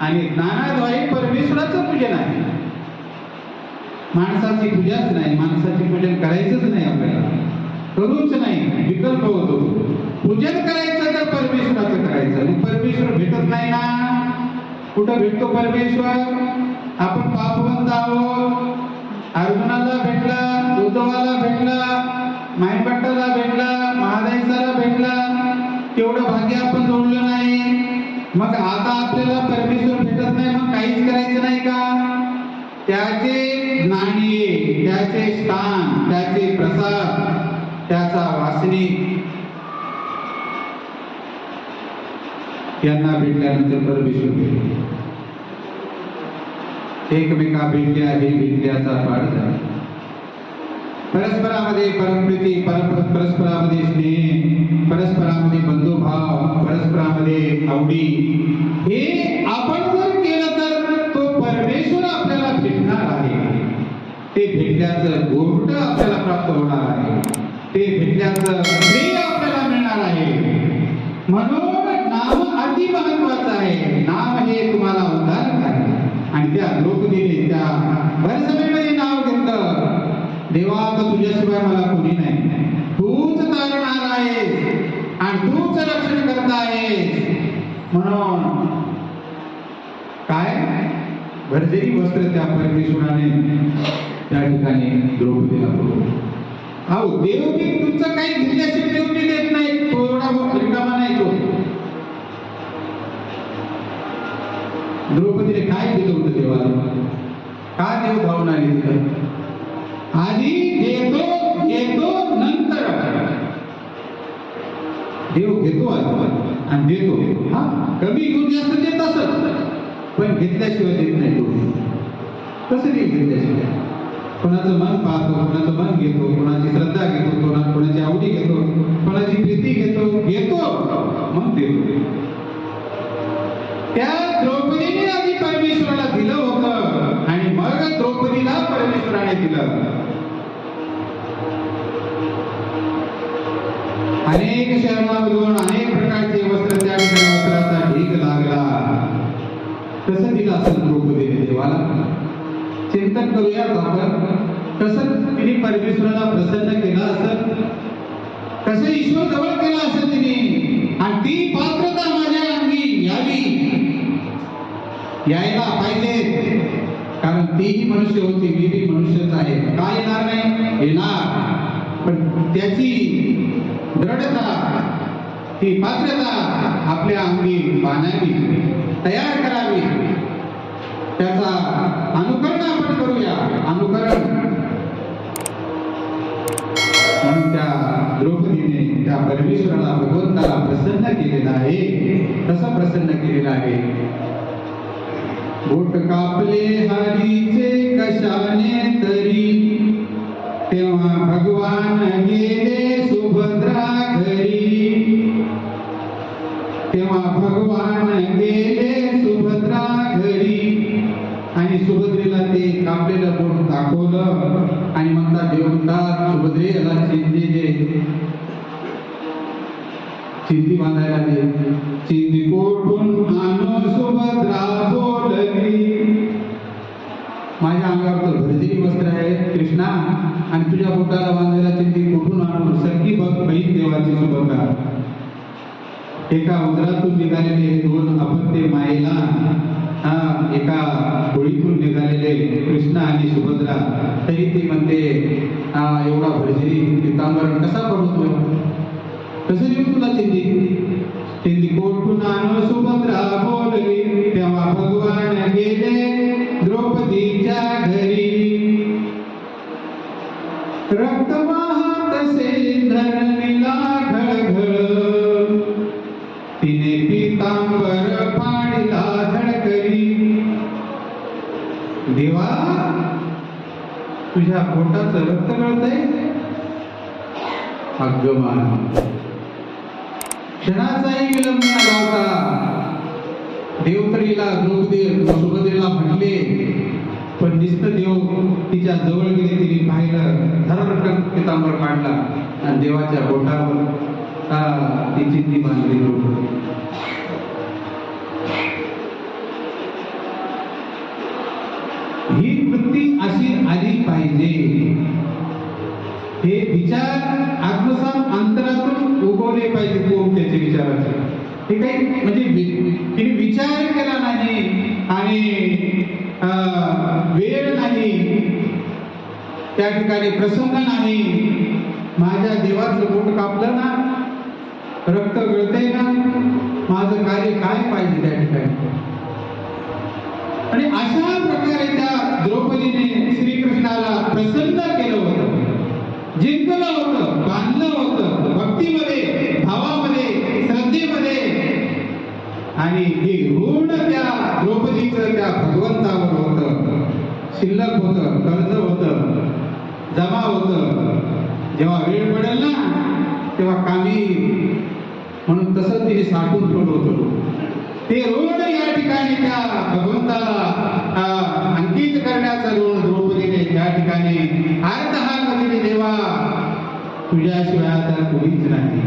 आणि ज्ञानाद्वारे परमेश्वराचं पूजन आहे. माणसाची पूजाच नाही माणसाचे पूजन करायचंच नाही आपल्याला. करूच नाही विकल्प होतो. पूजन करायचं तर परमेश्वराचं करायचं. परमेश्वर भेटत नाही ना. कुठं भेटतो परमेश्वर? आपण पापवंत आहोत अर्जुनाला भेटला उद्धवाला भेटला मायपट्टाला भेटला महादाईसाला भेटला. तेवढं भाग्य आपण जोडलं नाही. मग आता आपल्याला परमेश्वर भेटत नाही मग काहीच करायचं नाही का? त्याचे नाणे त्याचे स्थान त्याचे प्रसाद त्याचा वासनी यांना भेटल्यानंतर परमेश्वर भेटले. एकमेका भेटल्या हे भेटल्याचा पाठ झाला. परस्परामध्ये परमप्रीती परस्पर परस्परामध्ये स्नेह परस्परामध्ये बंधुभाव परस्परामध्ये आवडी. हे आपण जर केलं तर तो परमेश्वर आपल्याला भेटणार आहे. ते भेटण्याचं गोष्ट आपल्याला प्राप्त होणार आहे. ते भेटण्याचं श्रेय आपल्याला मिळणार आहे. म्हणून नाम अति महत्वाचं आहे. नाम हे तुम्हाला उद्धारक आहे. आणि त्या लोकदिने त्या भरसभेमध्ये नाव घेतलं. देवा आता तुझ्याशिवाय मला कोणी नाही. तूच तारणार आहे आणि तूच रक्षण करता आहे म्हणून काय? भरजेरी वस्त्र त्या परमेश्वराने त्या ठिकाणी द्रौपदीला पुरवलं अहो देव बी तुमचं काही घेतल्याशिवाय देव देत नाही तो एवढा रिकामा नाही तो. द्रौपदीने काय दिलं होतं देवाला? का देव भावना आली तिथं? आधी देतो घेतो नंतर. देव घेतो आधी. आणि देतो. हा कमी घेऊन जास्त देत असत. पण घेतल्याशिवाय देत नाही तो. कसं देईल घेतल्याशिवाय? कोणाचं मन पाहतो कोणाचं मन घेतो कोणाची श्रद्धा घेतो कोणा कोणाची आवडी घेतो कोणाची प्रीती घेतो घेतो. मग देतो. त्या द्रौपदीने आधी परमेश्वराला दिलं होतं. आणि मग द्रौपदीला परमेश्वराने दिलं. अनेक शहरामधून अनेक प्रकारचे वस्त्र त्या ठिकाणी वस्त्राचा ढीक लागला. कसं दिलं असेल द्रौपदीने देवाला. चिंतन करूया आपण. कसं तिने परमेश्वराला प्रसन्न केला असत कसं ईश्वर जवळ केलं असेल तिने. आणि ती पात्रता माझ्या अंगी यावी. यायला पाहिजे. कारण तीही मनुष्य होती मी बी मनुष्यच आहे. का येणार नाही? येणार. पण त्याची दृढता ही पात्रता आपल्या अंगी बांधावी तयार करावी. त्याचा अनुकरण आपण करूया. अनुकरण. म्हणून त्या द्रौपदीने त्या परमेश्वराला भगवंताला प्रसन्न केलेला आहे. तसा प्रसन्न केलेला आहे? बोट कापले हरीचे कशाने तरी. तेव्हा भगवान गेले सुभद्रा घरी. तेव्हा भगवान गेले सुभद्रा घरी. आणि सुभद्रेला ते कापलेलं बोट दाखवलं. आणि म्हणतात देव सुभद्रेला चिंती दे. चिंती बांधायला दे. चिंती आणि तुझ्या बोटाला कुठून आणून सगळी बघ बहीण देवाची सुभद्रा. एका उदरातून निघालेले दोन अपत्य मायेला हा एका होळीतून निघालेले कृष्ण आणि सुभद्रा. तरी ती म्हणते एवढा भरजरी पितांबरण कसा पडतोय कसं तिने पितांबर पाडिला झडकरी देवा तुझ्या पोटाचं रक्त गळतंय? अगमान क्षणाचाही विलंब न लावता देवतरीला द्रौपदी देत देव तिच्या जवळ गेले तिने पाहिलं धरपटक पितांबर काढला आणि देवाच्या बोटावर ती चिंती बांधली ही वृत्ती अशी आली पाहिजे. हे विचार आत्मसात अंतरातून उगवले पाहिजे कोण त्याचे विचाराचे? हे काही म्हणजे तिने विचार केला नाही आणि अं, वेळ नाही त्या ठिकाणी प्रसंग नाही. माझ्या देवाचं पोट कापलं ना रक्त गळतंय ना माझं कार्य काय पाहिजे त्या ठिकाणी? आणि अशा प्रकारे त्या द्रौपदीने श्रीकृष्णाला प्रसन्न केलं होतं. जिंकलं होतं बांधलं होतं भक्तीमध्ये भावामध्ये श्रद्धेमध्ये. आणि हे ऋण त्या द्रौपदीचं त्या भगवंतावर होतं. शिल्लक होतं कर्ज होतं. जमा होतं. जेव्हा वेळ पडेल ना तेव्हा कामी. म्हणून तसं तिने साठून ठेवलं होतं. ते रोड या ठिकाणी त्या भगवंताला अंकित करण्याचा रोड द्रौपदीने त्या ठिकाणी अर्थ हा देवा तुझ्याशिवाय आता कोणीच नाही.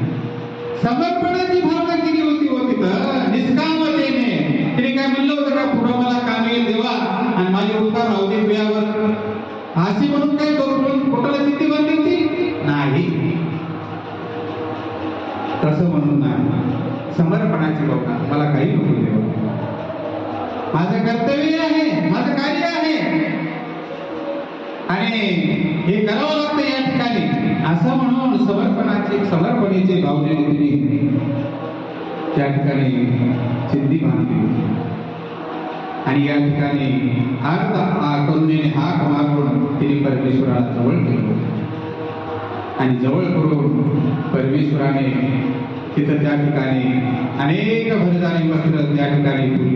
समर्पणाची भावना केली होती होती तर निष्कामतेने. तिने काय म्हणलं होतं का पुढं मला काम येईल देवा आणि माझे उपकार राहू दे बियावर अशी म्हणून काय करू असं म्हणून नाही. समर्पणाची भावना मला काही नको देव माझं कर्तव्य आहे. माझं कार्य आहे. आणि हे करावं लागतं या ठिकाणी. असं म्हणून समर्पणाची समर्पणेची भावनेने त्या ठिकाणी सिद्धी मानली होती आणि या ठिकाणी अर्थ हा करुणेने हा मारून तिने परमेश्वराला जवळ केलं. होतं. आणि जवळ करून परमेश्वराने तिथं त्या ठिकाणी अनेक भरजारी वस्त्र त्या ठिकाणी